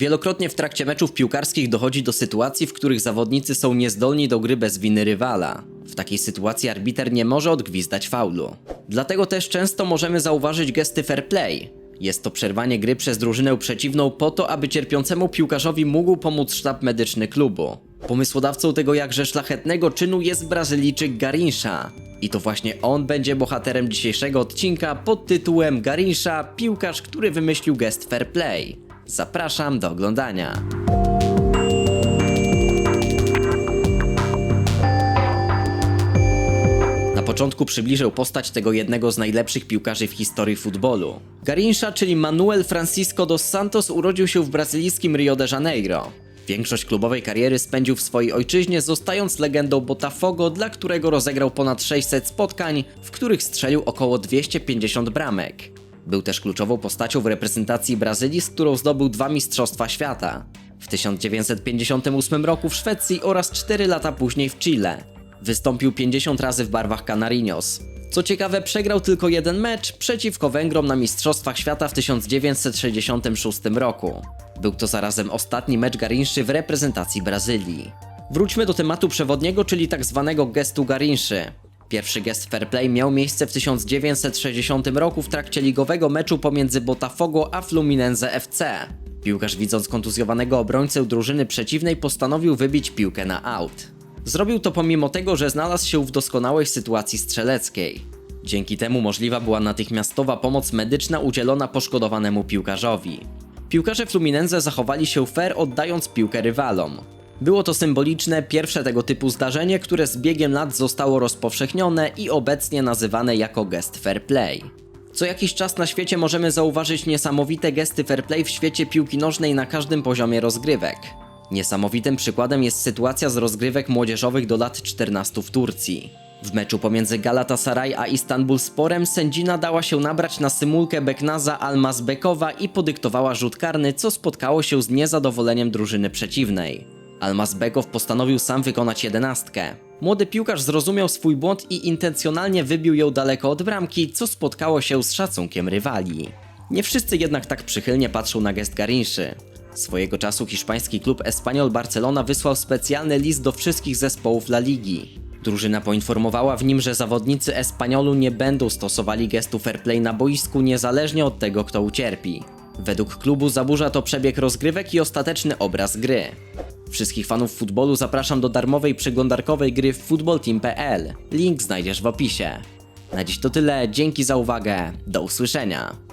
Wielokrotnie w trakcie meczów piłkarskich dochodzi do sytuacji, w których zawodnicy są niezdolni do gry bez winy rywala. W takiej sytuacji arbiter nie może odgwizdać faulu. Dlatego też często możemy zauważyć gesty fair play. Jest to przerwanie gry przez drużynę przeciwną po to, aby cierpiącemu piłkarzowi mógł pomóc sztab medyczny klubu. Pomysłodawcą tego jakże szlachetnego czynu jest Brazylijczyk Garincha. I to właśnie on będzie bohaterem dzisiejszego odcinka pod tytułem Garincha, piłkarz, który wymyślił gest fair play. Zapraszam do oglądania. Na początku przybliżył postać tego jednego z najlepszych piłkarzy w historii futbolu. Garincha, czyli Manuel Francisco dos Santos, urodził się w brazylijskim Rio de Janeiro. Większość klubowej kariery spędził w swojej ojczyźnie, zostając legendą Botafogo, dla którego rozegrał ponad 600 spotkań, w których strzelił około 250 bramek. Był też kluczową postacią w reprezentacji Brazylii, z którą zdobył dwa Mistrzostwa Świata. W 1958 roku w Szwecji oraz 4 lata później w Chile. Wystąpił 50 razy w barwach Canarinos. Co ciekawe, przegrał tylko jeden mecz przeciwko Węgrom na Mistrzostwach Świata w 1966 roku. Był to zarazem ostatni mecz Garinszy w reprezentacji Brazylii. Wróćmy do tematu przewodniego, czyli tak zwanego gestu Garinszy. Pierwszy gest fair play miał miejsce w 1960 roku w trakcie ligowego meczu pomiędzy Botafogo a Fluminense FC. Piłkarz widząc kontuzjowanego obrońcę drużyny przeciwnej postanowił wybić piłkę na aut. Zrobił to pomimo tego, że znalazł się w doskonałej sytuacji strzeleckiej. Dzięki temu możliwa była natychmiastowa pomoc medyczna udzielona poszkodowanemu piłkarzowi. Piłkarze Fluminense zachowali się fair oddając piłkę rywalom. Było to symboliczne pierwsze tego typu zdarzenie, które z biegiem lat zostało rozpowszechnione i obecnie nazywane jako gest fair play. Co jakiś czas na świecie możemy zauważyć niesamowite gesty fair play w świecie piłki nożnej na każdym poziomie rozgrywek. Niesamowitym przykładem jest sytuacja z rozgrywek młodzieżowych do lat 14 w Turcji. W meczu pomiędzy Galatasaray a Istanbul Sporem sędzina dała się nabrać na symulkę Beknaza Almazbekowa i podyktowała rzut karny, co spotkało się z niezadowoleniem drużyny przeciwnej. Almazbekow postanowił sam wykonać jedenastkę. Młody piłkarz zrozumiał swój błąd i intencjonalnie wybił ją daleko od bramki, co spotkało się z szacunkiem rywali. Nie wszyscy jednak tak przychylnie patrzą na gest Garinszy. Swojego czasu hiszpański klub Espanyol Barcelona wysłał specjalny list do wszystkich zespołów La Ligi. Drużyna poinformowała w nim, że zawodnicy Espanyolu nie będą stosowali gestu fair play na boisku niezależnie od tego, kto ucierpi. Według klubu zaburza to przebieg rozgrywek i ostateczny obraz gry. Wszystkich fanów futbolu zapraszam do darmowej przeglądarkowej gry w footballteam.pl. Link znajdziesz w opisie. Na dziś to tyle, dzięki za uwagę, do usłyszenia.